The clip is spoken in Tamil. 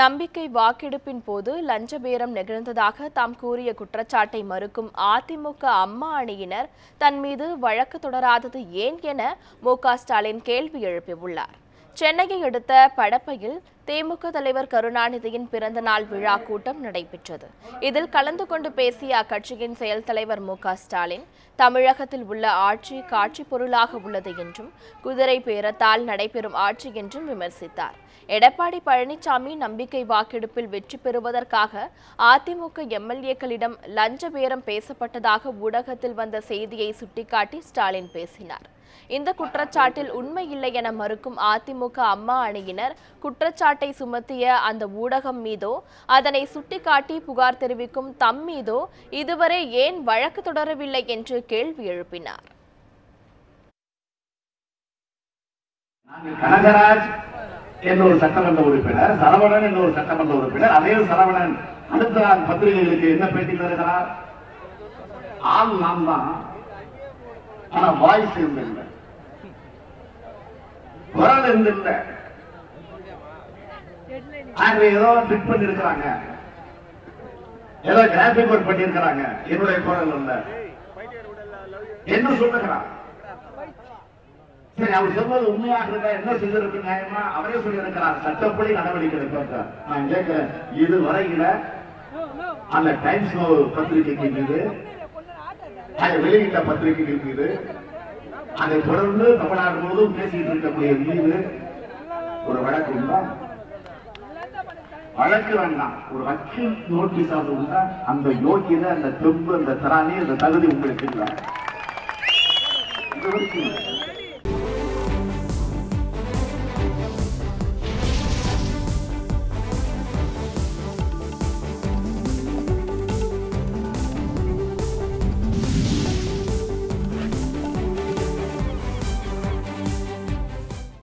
நம்பிக்கை வாக்கெடுப்பின் போது லஞ்ச பேரம் நிகழ்ந்ததாக தாம் கூறிய குற்றச்சாட்டை மறுக்கும் அதிமுக அம்மா அணியினர் தன் மீது வழக்கு தொடராதது ஏன் என மு ஸ்டாலின் கேள்வி எழுப்பியுள்ளார். சென்னையை அடுத்த படப்பையில் திமுக தலைவர் கருணாநிதியின் பிறந்த நாள் விழா கூட்டம் நடைபெற்றது. இதில் கலந்து கொண்டு பேசிய அக்கட்சியின் செயல் தலைவர் மு ஸ்டாலின் தமிழகத்தில் உள்ள ஆட்சி காட்சி பொருளாக உள்ளது என்றும் குதிரை பேரத்தால் நடைபெறும் ஆட்சி என்றும் விமர்சித்தார். எடப்பாடி பழனிசாமி நம்பிக்கை வாக்கெடுப்பில் வெற்றி பெறுவதற்காக அதிமுக எம்எல்ஏக்களிடம் லஞ்ச பேரம் பேசப்பட்டதாக ஊடகத்தில் வந்த செய்தியை சுட்டிக்காட்டி ஸ்டாலின் பேசினார். இந்த குற்றச்சாட்டில் உண்மை இல்லை என மறுக்கும் அதிமுக அம்மா அணியினர் குற்றச்சாட்டு குற்றச்சாட்டை சுமத்திய அந்த ஊடகம் மீதோ அதனை சுட்டிக்காட்டி புகார் தெரிவிக்கும் தம் மீதோ இதுவரை ஏன் வழக்கு தொடரவில்லை என்று கேள்வி எழுப்பினார். கனகராஜ் என்ற ஒரு சட்டமன்ற உறுப்பினர் சரவணன் என்ற ஒரு சட்டமன்ற உறுப்பினர் அதே சரவணன் அடுத்த நாள் பத்திரிகைகளுக்கு என்ன பேட்டி தருகிறார்? ஆள் நாம் தான். ஆனா வாய்ஸ் இருந்தில்லை. குரல் இருந்தில்லை. ஆகவே ஏதோ ட்ரிக் பண்ணி இருக்கிறாங்க ஏதோ கிராபிக் ஒர்க் பண்ணி இருக்கிறாங்க என்னுடைய குரல் இல்ல என்ன சொல்லுகிறான்? சரி அவர் சொல்வது உண்மையாக இருந்தா என்ன செய்திருக்கு நியாயமா? அவரே சொல்லியிருக்கிறார் சட்டப்படி நடவடிக்கை எடுப்பார் நான் கேட்கிறேன் இது வரையில அந்த டைம்ஸ் நோ பத்திரிகைக்கு மீது அதை வெளியிட்ட பத்திரிகைகள் மீது அதை தொடர்ந்து தமிழ்நாடு முழுவதும் பேசிட்டு இருக்கக்கூடிய மீது ஒரு வழக்கு உண்டா? வழக்கு வேண்டாம் ஒரு வக்கீல் நோட்டீஸ் அது உண்டா? அந்த யோக்கியதை அந்த தெம்பு அந்த திராணி அந்த தகுதி உங்களுக்கு இல்லை. இது வரைக்கும் இல்லை.